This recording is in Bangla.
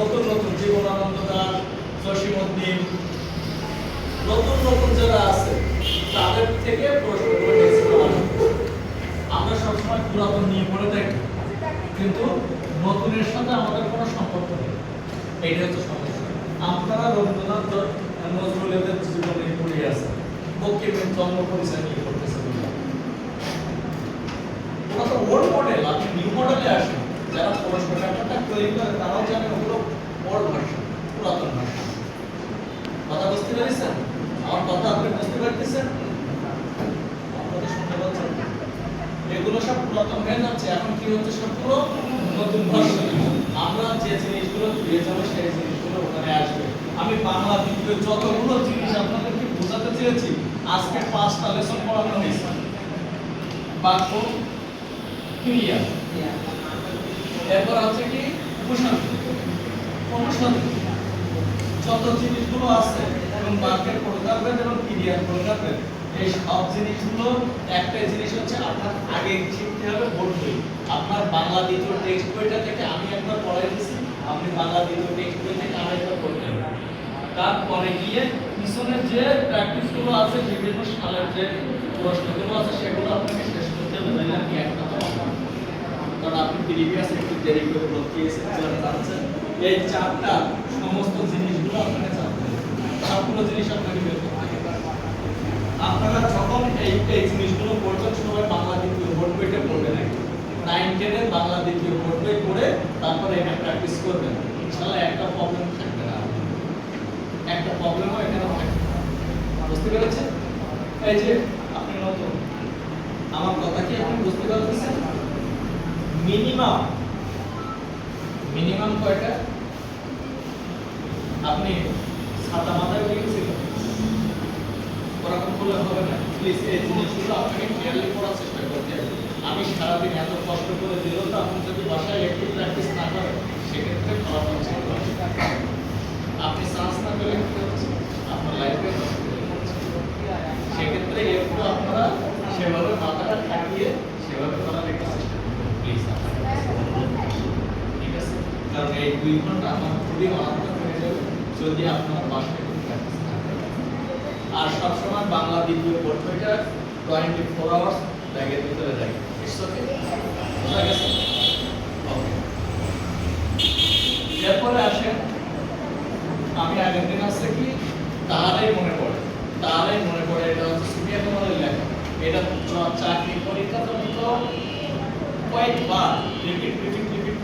নতুন নতুন জীবনানন্দ দাস জসিমউদ্দিন, নতুন নতুন যারা আছে, তাদের থেকে ম্যাক্সিমাম আসবে আমরা সবসময় পুরাতন নিয়ে পড়ে থাকি, কিন্তু নতুনের সাথে আমাদের কোনো সম্পর্ক নেই। এইটা হচ্ছে সমস্যা। আপনারা রবীন্দ্রনাথ নজরুলের জীবন পড়ে আছেন। বঙ্কিমের জন্ম পরিচয় নিয়ে পড়তেছেন। ওরা তো ওল্ড মডেল আপনি নিউ মডেলে আসেন। যারা পড়াশোনা ব্যাপারটা তৈরি করে, তারাও জানে ওগুলো ওল্ড ভার্সন পুরাতন ভার্সন কথা বুঝতে পেরেছেন আমার কথা আপনি বুঝতে পারতেছেন? এগুলো সব পুরাতন হয়ে যাচ্ছে। এখন কি হচ্ছে সবগুলো? নতুন ভার্সন আমরা যে জিনিসগুলো দিয়ে যাব, সেই জিনিসগুলো ওখানে আসবে। আমি বাংলা দ্বিতীয় যতগুলো জিনিস আপনাদেরকে বোঝাতে চেয়েছি, আজকে পাঁচটা লেসন পড়ানো হয়েছে। বাক্য, ক্রিয়া। এরপর আছে কি? উপসর্গ অনুসর্গ যত জিনিসগুলো আছে এবং বাক্যের প্রকারভেদ এবং ক্রিয়ার প্রকারভেদ এই সব জিনিসগুলো একটা জিনিস হচ্ছে আপনার আগে শিখতে হবে বোর্ড বই আপনার বাংলা দ্বিতীয় টেক্সট বইটা থেকে আমি একবার পড়াই দিচ্ছি আপনি বাংলা দ্বিতীয় টেক্সট বই থেকে আরেকবার পড়বেন তারপরে গিয়ে পিছনের যে প্র্যাকটিসগুলো আছে, বিভিন্ন সালের যে প্রশ্নগুলো আছে, সেগুলো আপনাকে শেষ করতে হবে নাহলে আপনি একটা। কারণ আপনি প্রিভিয়াস একটু দেরি করে ভর্তি এসেছেন এই চারটা সমস্ত জিনিসগুলো আপনাকে সবগুলো জিনিস আপনাকে বের করতে আপনারা যখন এই এই জিনিসগুলো পড়বেন, সবাই বাংলা দ্বিতীয় বোর্ড বইটা পড়বেন নাইন টেনের বাংলা দ্বিতীয় বোর্ড বই পড়ে তারপরে এটা প্র্যাকটিস করবেন। ইনশাল্লাহ একটা প্রবলেম থাকবে না। একটা প্রবলেমও এখানে থাকবে। বুঝতে পেরেছেন? এই যে, আপনি নতুন। আমার কথা কি আপনি বুঝতে পারতেছেন? মিনিমাম মিনিমাম কয়টা? আপনি ছাতা মাথায় লিখেছিলেন ওরকম করলে হবে না প্লিজ এই জিনিসগুলো আপনাকে ক্লিয়ারলি পড়ার চেষ্টা করতে আমি সারাদিন এত কষ্ট করে দিলেও তো আপনি যদি বাসায় একটু প্র্যাকটিস না করেন, সেক্ষেত্রে ফলাফল ছিল আপনি চান্স না পেলে আপনার লাইফে সেক্ষেত্রে একটু আপনারা সেভাবে মাথাটা খাটিয়ে সেভাবে করার একটা চেষ্টা করবেন প্লিজ ঠিক আছে? কারণ এই দুই ঘণ্টা আমার খুবই যাবে যদি আপনারা বাসায় প্র্যাকটিস না আর সবসময় বাংলা দ্বিতীয় বোর্ড টোয়েন্টি ফোর আওয়ার্স ব্যাগের ভিতরে রাখি। এরপরে আসেন, আমি আগের দিন আছে কি? তাহলেই মনে পড়ে। তাহলেই মনে পড়ে, এটা হচ্ছে সুফিয়া কামালের লেখা। এটা চাকরি পরীক্ষা তো কয়েকবার। Repeat repeat